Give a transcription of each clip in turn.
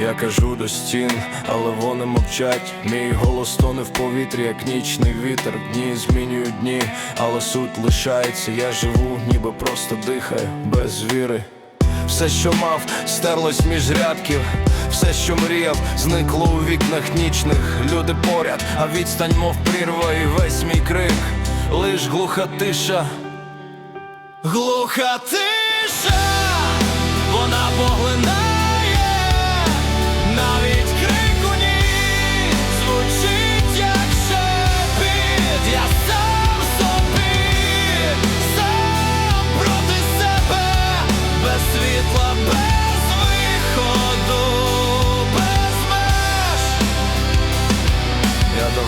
Я кажу до стін, але вони мовчать. Мій голос тоне в повітрі, як нічний вітер. Дні змінюють дні, але суть лишається. Я живу, ніби просто дихаю, без віри. Все, що мав, стерлось між рядків. Все, що мріяв, зникло у вікнах нічних. Люди поряд, а відстань, мов прірва, і весь мій крик. Лиш глуха тиша. Глуха тиша, вона поглинає,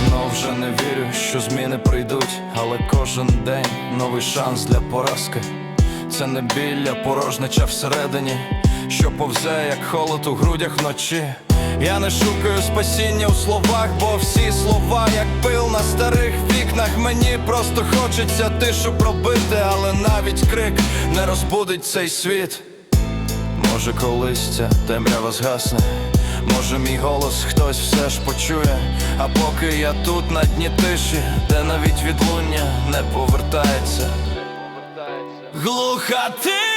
давно вже не вірю, що зміни прийдуть, але кожен день новий шанс для поразки. Це не білля, порожнича всередині, що повзе, як холод у грудях вночі. Я не шукаю спасіння у словах, бо всі слова, як пил на старих вікнах. Мені просто хочеться тишу пробити, але навіть крик не розбудить цей світ. Може, колись ця темрява згасне, може мій голос хтось все ж почує, а поки я тут на дні тиші, де навіть відлуння не повертається. Глуха тиша,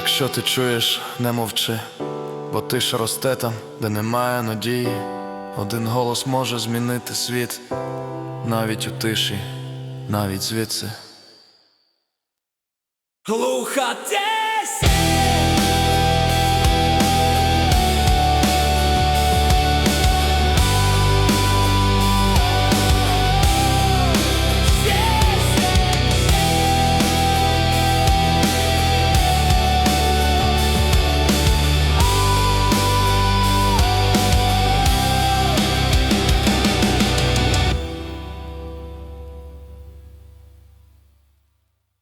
Якщо ти чуєш, не мовчи, бо тиша росте там, де немає надії. Один голос може змінити світ, навіть у тиші, навіть звідси. Глуха тесь